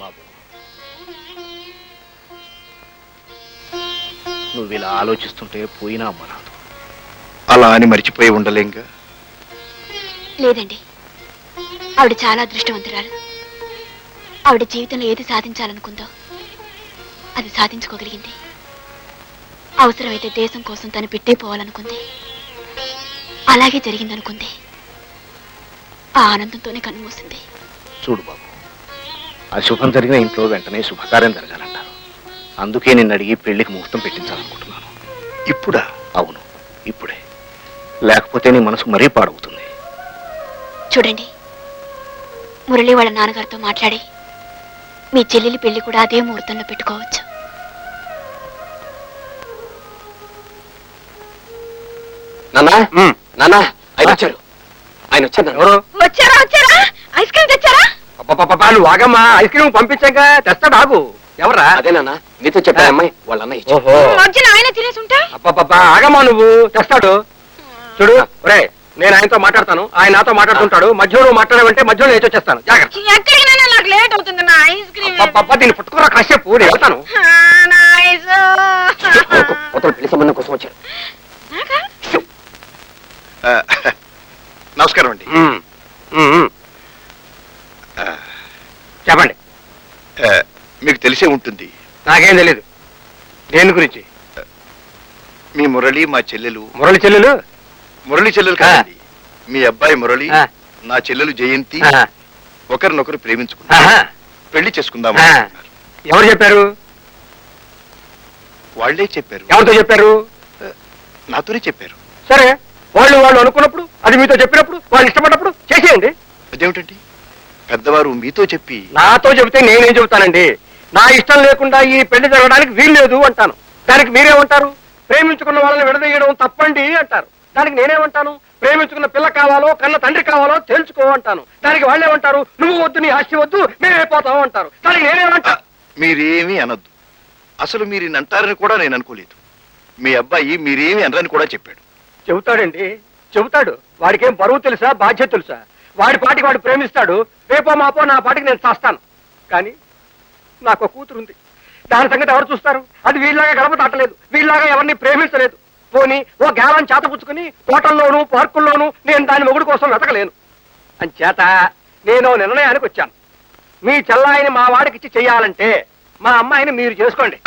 బాబు. నువ్వు ఇలా ఆలోచిస్తుంటే పోయినా అమ్మ రాదు అలా అని మరిచిపోయి ఉండలేంగా? లేదండి. ఆవిడ చాలా అదృష్టవంతురాలు. ఆవిడ జీవితంలో ఏది సాధించాలనుకుందో అది సాధించుకోగలిగింది. అవసరమైతే దేశం కోసం తను పెట్టే పోవాలనుకుంది. అలాగే జరిగిందనుకుంది. ఆ ఆనందంతోనే కన్నుమూసింది చూడు బాబు. అశుభం జరిగిన ఇంట్లో వెంటనే శుభకార్యం జరగాలంటారు. అందుకే నిన్ను అడిగి పెళ్ళికి ముహూర్తం పెట్టించాలనుకుంటున్నాను. ఇప్పుడా? అవును ఇప్పుడే. లేకపోతే నీ మనసు మరీ పాడవుతుంది. చూడండి మురళి వాళ్ళ నాన్నగారితో మాట్లాడి మీ చెల్లెలి పెళ్ళి కూడా అదే ముహూర్తంలో పెట్టుకోవచ్చు. నాన్న? నాన్న? ఆయన వచ్చారు. ఆయన వచ్చారు వచ్చారా వచ్చారా? ఐస్ క్రీమ్ తెచ్చారా? నువ్వు ఆగమ్మా ఐస్ క్రీమ్ పంపించాక తెస్తాడు ఆగు ఎవరా అదే నాన్న నీతో చెప్పాను అమ్మాయి వాళ్ళ మధ్యన ఆయన తినేసి ఉంటే అబ్బబ్బబ్బా, ఆగమ్మా నువ్వు తెస్తాడు. చూడు ఒరే నేను ఆయనతో మాట్లాడతాను. ఆయన నాతో మాట్లాడుతుంటాడు. మధ్యలో నువ్వు మాట్లాడమంటే మధ్యలో నేను వచ్చేస్తాను జాగ్రత్త. ఎక్కడికి నాకు లేట్ అవుతుంది నా ఐస్ క్రీమ్. అబ్బబ్బబ్బా, దీన్ని పట్టుకోరా కాసేపు నేను వెళ్తాను. కొత్తలో పెళ్ళి సంబంధం కోసం వచ్చారు. ఆ, నమస్కారం అండి. చెప్పండి. మీకు తెలిసే ఉంటుంది. నాకేం తెలీదు. దేని గురించి? మీ మురళి మా చెల్లెలు. మురళి చెల్లెలు? మురళి చెల్లెలు కాదండి. మీ అబ్బాయి మురళి ఆ. నా చెల్లెలు జయంతి. ఆహా, ఒకరినొకరు ప్రేమించుకున్నారు ఆహా. పెళ్ళి చేసుకుందాం ఆ. అనుకుంటున్నారు. ఎవరు చెప్పారు? వాళ్ళే చెప్పారు. ఎవరితో చెప్పారు? నాతోనే చెప్పారు. సరే వాళ్ళు వాళ్ళు అనుకున్నప్పుడు అది మీతో చెప్పినప్పుడు వాళ్ళు ఇష్టపడినప్పుడు చేసేయండి. అదేమిటండి? పెద్దవారు మీతో చెప్పి నాతో చెబితే నేనేం చెబుతానండి? నా ఇష్టం లేకుండా ఈ పెళ్ళి జరగడానికి వీలు లేదు అంటాను. దానికి మీరేమంటారు? ప్రేమించుకున్న వాళ్ళని విడదీయడం తప్పండి అంటారు. దానికి నేనేమంటాను? ప్రేమించుకున్న పిల్ల కావాలో కన్న తండ్రి కావాలో తెలుసుకో అంటాను. దానికి వాళ్ళేమంటారు? నువ్వు వద్దు నీ ఆస్తి వద్దు మేమైపోతాం అంటారు. దానికి నేనేమంటా? మీరేమీ అనొద్దు. అసలు మీరు ఈయన అంటారని కూడా నేను అనుకోలేదు. మీ అబ్బాయి మీరేమీ అనరని కూడా చెప్పాడు. చెబుతాడండి? చెబుతాడు. వాడికేం బరువు తెలుసా బాధ్యత తెలుసా? వాడి పాటికి వాడు ప్రేమిస్తాడు. రేపో మాపో నా పాటికి నేను చేస్తాను కానీ నాకు ఒక కూతురు ఉంది. దాని సంగతి ఎవరు చూస్తారు? అది వీళ్ళలాగా గడప దాటలేదు. వీళ్ళలాగా ఎవరిని ప్రేమించలేదు. పోని ఓ గేలం చేతపుచ్చుకుని తోటల్లోనూ పార్కుల్లోనూ నేను దాని మొగుడు కోసం వెతకలేను. అంచేత నేను నిర్ణయానికి వచ్చాను. మీ చెల్లాయిని మా వాడికిచ్చి చెయ్యాలంటే మా అమ్మాయిని మీరు చేసుకోండి.